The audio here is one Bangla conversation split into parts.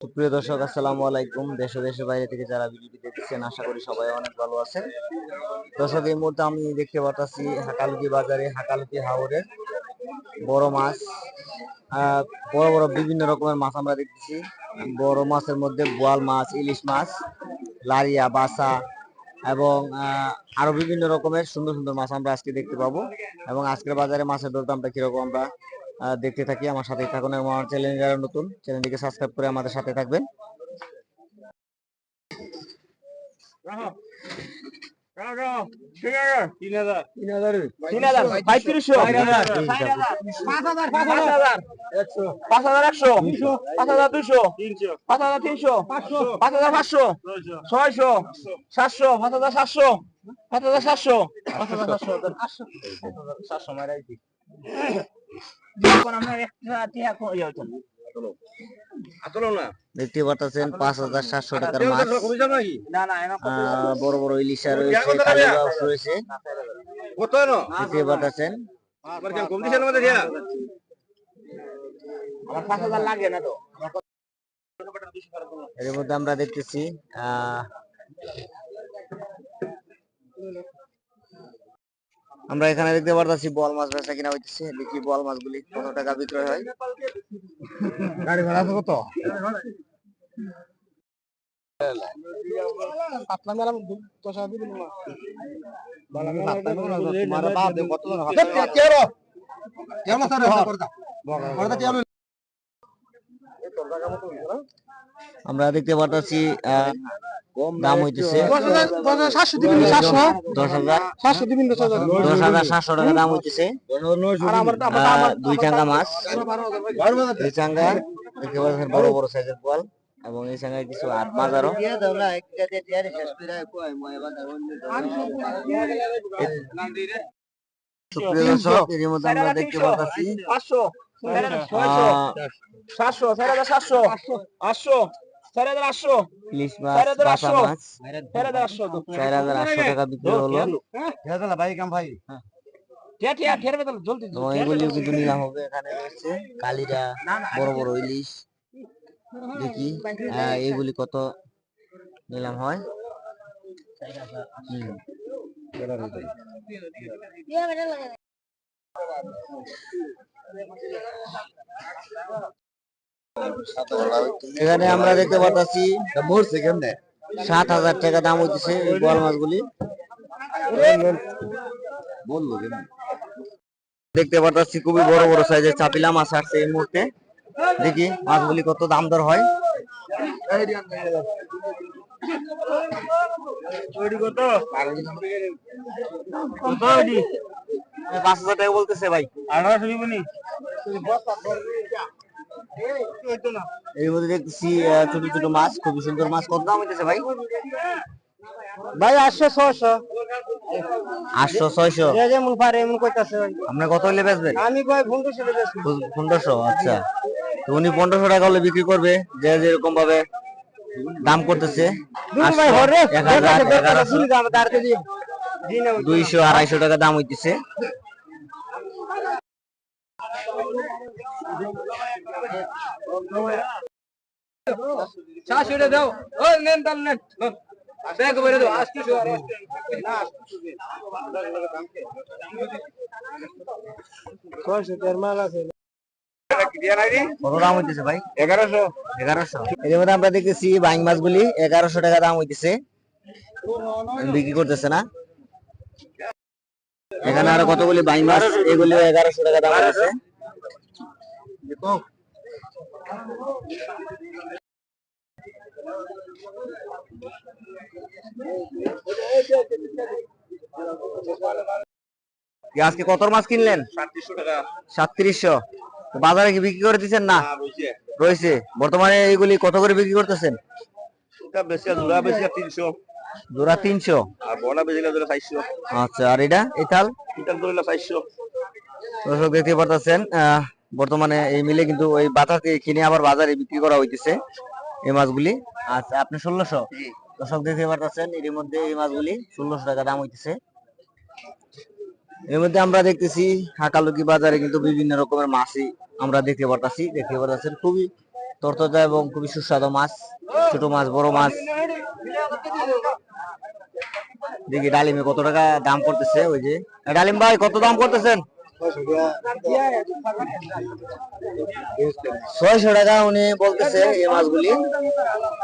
সুপ্রিয় দর্শক, আসসালামু আলাইকুম। দেশ ও দেশের বাইরে থেকে যারা ভিডিওটি দেখছেন, আশা করি সবাই অনেক ভালো আছেন। দর্শক, এই মুহূর্তে আমি দেখতে পাচ্ছি হাকালুকি বাজারে, হাকালুকি হাওরের বড় মাছ। বড় বড় বিভিন্ন রকমের মাছ আমরা দেখতেছি। বড় মাছের মধ্যে বোয়াল মাছ, ইলিশ মাছ, লারিয়া বাসা এবং আরও বিভিন্ন রকমের সুন্দর সুন্দর মাছ আমরা আজকে দেখতে পাবো। এবং আজকের বাজারে মাছের দরদামটা কীরকম আমরা দেখতে থাকি আমার সাথে থাকুন এবং আমার চ্যানেল যারা নতুন চ্যানেলটিকে সাবস্ক্রাইব করে আমাদের সাথে থাকবেন। তিন হাজার। পঁয়ত্রিশশো। পাঁচ হাজার একশো। পাঁচ হাজার দুশো পাঁচ হাজার তিনশো। পাঁচ হাজার পাঁচশো। ছয়শো। সাতশো। পাঁচ হাজার সাতশো। পাঁচ হাজার সাতশো। পাঁচ হাজার সাতশো। সাতশো। মারাই দেখতে পাচ্ছেন পাঁচ হাজার সাতশো টাকার মাছ। বড় বড় ইলিশা রয়েছে রয়েছে। দেখতে পাচ্ছেন আমার পাঁচ হাজার লাগে না তো। এর মধ্যে আমরা দেখতেছি আহ, আমরা এখানে দেখতে পারতাছি বল মাছ বেচা কিনা হইতেছে। দেখি বল মাছগুলি কত টাকা বিক্রয় হয়। গাড়ি ভাড়া আছে কত? আমরা দেখতে পারতাছি আহ, দাম হইতেছে সাতশো দিবেন সাতশো? দশ হাজার সাতশো দিবেন দশ হাজার। দশ হাজার সাতশো টাকা দাম হইতেছে। দুই চাঙ্গা মাছ। দুই চাঙ্গা বড় বড় সাইজের বল এবং এই চাঙ্গায় কিছু আট মাছ আরও সুপ্রিয় দর্শক এর মধ্যে আমরা দেখতে পাচ্ছি পাঁচশো সাতশো। সাতশো। আটশো। চার হাজার আটশো। ইলিশ মাছ চার হাজার আটশো। চার হাজার আটশো। চার হাজার আটশো টাকা বিক্রি হলো। জলদি এবং এগুলিও কিন্তু নিলাম হবে এখানে রয়েছে কালিরা বড় বড় ইলিশ। দেখি এগুলি কত নিলাম হয়? হুম। এখানে আমরা দেখতে পাচ্ছি সাত হাজার টাকা দাম হইতেছে বল মাছগুলি। দেখতে পাচ্ছি খুবই বড় বড় সাইজের চাপিলা মাছ আসছে এই মুহূর্তে। দেখি মাছগুলি কত দাম দর হয়। পাঁচ হাজার টাকা বলতেছে ভাই। আঠারোশো এর মধ্যে দেখতেছি আহ, ছোট ছোট মাছ খুবই সুন্দর মাছ। কত দাম হইতেছে ভাই? ভাই আটশো ছশো আটশো ছয়শো? যেমন পারে এমন কইতাছে আপনি কত হলে বেচবেন? আমি যাচ্ছি পনেরোশো আচ্ছা। তো উনি পনেরোশো টাকা হলে বিক্রি করবে যে যেরকম ভাবে দাম করতেছে দুইশো আড়াইশো টাকা দাম হইতেছে। টাকা দাও। ও নেন দাম নেন। ব্যাগ বেরে দাও। আজকে ছয়শো দেড় মাল আছে। দাম হইতেছে ভাই? এগারোশো। এগারোশো। এর মধ্যে আমরা দেখতেছি বাইং মাছগুলি এগারোশো টাকা দাম হইতেছে। বিক্রি করতেছে না। এখানে আরও কতগুলি বাইং মাছ? এগুলি এগারোশো টাকা দাম হইতেছে। আজকে কত মাছ কিনলেন? সাতত্রিশশো বাজারে কি বিক্রি করে দিচ্ছেন না? রয়েছে। বর্তমানে এইগুলি কত করে বিক্রি করতেছেন? তিনশো। জোড়া তিনশো। আর বড়া বেশি জোড়া চারশো আচ্ছা আর এটা? এই থাল এটা চারশো দর্শক দেখতে পারতেছেন আহ, বর্তমানে এই মিলে কিন্তু ওই বাজার থেকে কিনে আবার বাজারে বিক্রি করা হইতেছে এই মাছগুলি। আচ্ছা আপনি ষোলোশো? দর্শক দেখতে পারতেছেন এর মধ্যে এই মাছগুলি ষোলোশো টাকা দাম হইতেছে। এর মধ্যে আমরা দেখতেছি হাকালুকি বাজারে কিন্তু বিভিন্ন রকমের মাছই আমরা দেখতে পারতাছি। দেখতে পারতেছেন খুবই তরতাজা এবং খুবই সুস্বাদু মাছ ছোট মাছ বড় মাছ। দেখি ডালিমে কত টাকা দাম করতেছে ওই যে। ডালিম ভাই কত দাম করতেছেন ছয়শো টাকা উনি বলতেছে এই মাছগুলি,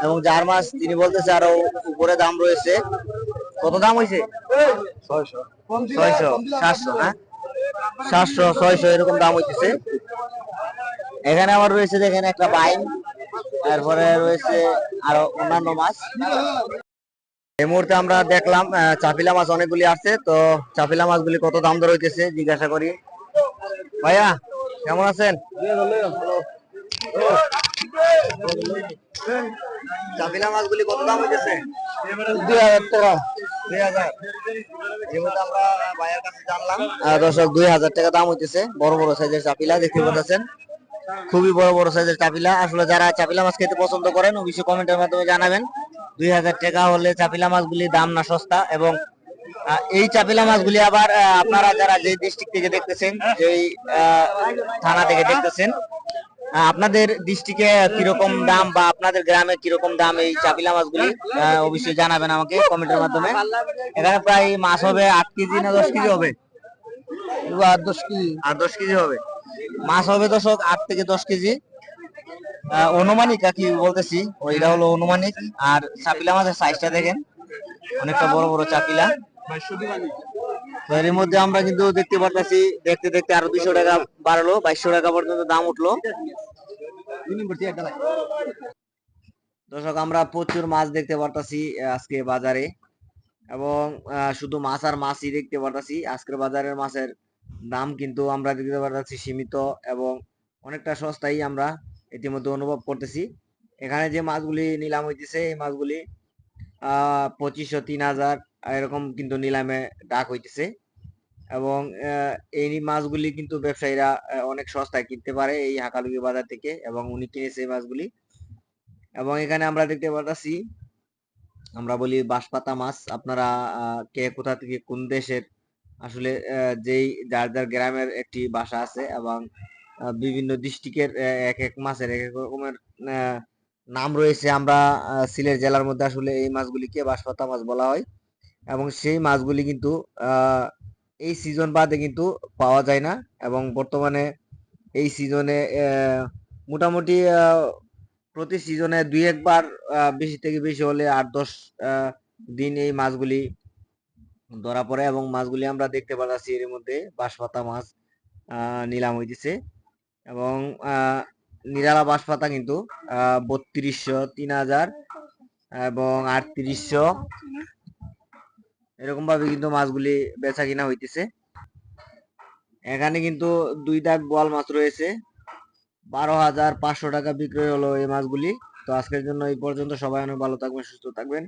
এবং যার মাছ তিনি বলতেছে আরও উপরে দাম রয়েছে। কত দাম হয়েছে ছয়শো, সাতশো হ্যাঁ? সাতশো, ছয়শো এরকম দাম হইতেছে। এখানে আবার রয়েছে দেখেন একটা বাইম তারপরে রয়েছে আরও অন্যান্য মাছ। এই মুহূর্তে আমরা দেখলাম চাপিলা মাছ অনেকগুলি আছে তো চাপিলা মাছগুলি কত দাম দর হইতেছে জিজ্ঞাসা করি। ভাইয়া কেমন আছেন? চাপিলা মাছগুলি কত দাম হইতেছে? দুই হাজার টাকা। দুই হাজার। যেহেতু আমরা ভাইয়ের কাছে জানলাম দর্শক দুই হাজার টাকা দাম হইতেছে। বড় বড় সাইজের চাপিলা দেখতে পাচ্ছেন। খুবই বড় বড় সাইজের চাপিলা। আসলে যারা চাপিলা মাছ খেতে পছন্দ করেন অবশ্যই কমেন্টের মাধ্যমে জানাবেন। দুই হাজার টাকা হলে চাপিলা মাছগুলির দাম না সস্তা এবং এই চাপিলা মাছগুলি আবার আপনারা যারা যে ডিস্ট্রিক্ট থেকে দেখতেছেন যেই থানা থেকে দেখতেছেন আপনাদের ডিস্ট্রিক্টে কীরকম দাম বা আপনাদের গ্রামে কীরকম দাম এই চাপিলা মাছগুলি অবশ্যই জানাবেন আমাকে কমেন্টের মাধ্যমে। এখানে প্রায় মাছ হবে আট কেজি না দশ কেজি হবে? আট দশ কেজি। আট দশ কেজি হবে। মাছ হবে দশক আট থেকে দশ কেজি। অনুমানিক আর কি বলতেছি। ওইটা হলো অনুমানিক। আর চাপিলা মাছের সাইজটা দেখেন। অনেকটা বড় বড় চাপিলা। এর মধ্যে আমরা কিন্তু দেখতে পারতেছি, দেখতে দেখতে আরও দুইশো টাকা বাড়লো, বাইশশো টাকা পর্যন্ত দাম উঠল। দর্শক, আমরা প্রচুর মাছ দেখতে পারতাছি আজকে বাজারে। এবং শুধু মাছ আর মাছই দেখতে পারতাছি। আজকের বাজারের মাছের দাম কিন্তু আমরা দেখতে পারতাছি সীমিত এবং অনেকটা সস্তাই আমরা ইতিমধ্যে অনুভব করতেছি। এখানে যে মাছগুলি নিলাম হইতেছে, এই মাছগুলি পঁচিশশো তিন হাজার, এরকম কিন্তু নিলামে ডাক হইতেছে। এবং এই মাছগুলি কিন্তু ব্যবসায়ীরা অনেক সস্তায় কিনতে পারে এই হাকালুকি বাজার থেকে, এবং উনি কিনেছে এই মাছগুলি। এবং এখানে আমরা দেখতে পারতাছি, আমরা বলি বাঁশপাতা মাছ। আপনারা কে কোথা থেকে কোন দেশের, আসলে যেই, যার যার গ্রামের একটি বাসা আছে এবং বিভিন্ন ডিস্ট্রিক্টের এক এক মাছের এক এক রকমের নাম রয়েছে। আমরা সিলেট জেলার মধ্যে আসলে এই মাছগুলিকে বাঁশপাতা মাছ বলা হয়। এবং সেই মাছগুলি কিন্তু এই সিজন বাদে কিন্তু পাওয়া যায় না। এবং বর্তমানে এই সিজনে মোটামুটি প্রতি সিজনে দুই একবার বেশি থেকে বেশি হলে আট দশ দিন এই মাছগুলি ধরা পড়ে। এবং মাছগুলি আমরা দেখতে পাচ্ছি এর মধ্যে বাঁশপাতা মাছ নিলাম হইতেছে। এবং নিরালা বাঁশপাতা কিন্তু বত্রিশশো, তিন হাজার এবং আটত্রিশশো। এরকম ভাবে কিন্তু মাছগুলি বেচা কিনা হইতেছে। এখানে কিন্তু দুই দাগ বোয়াল মাছ রয়েছে। বারো হাজার পাঁচশো টাকা বিক্রয় হলো এই মাছগুলি। তো আজকের জন্য এই পর্যন্ত। সবাই অনেক ভালো থাকবেন, সুস্থ থাকবেন।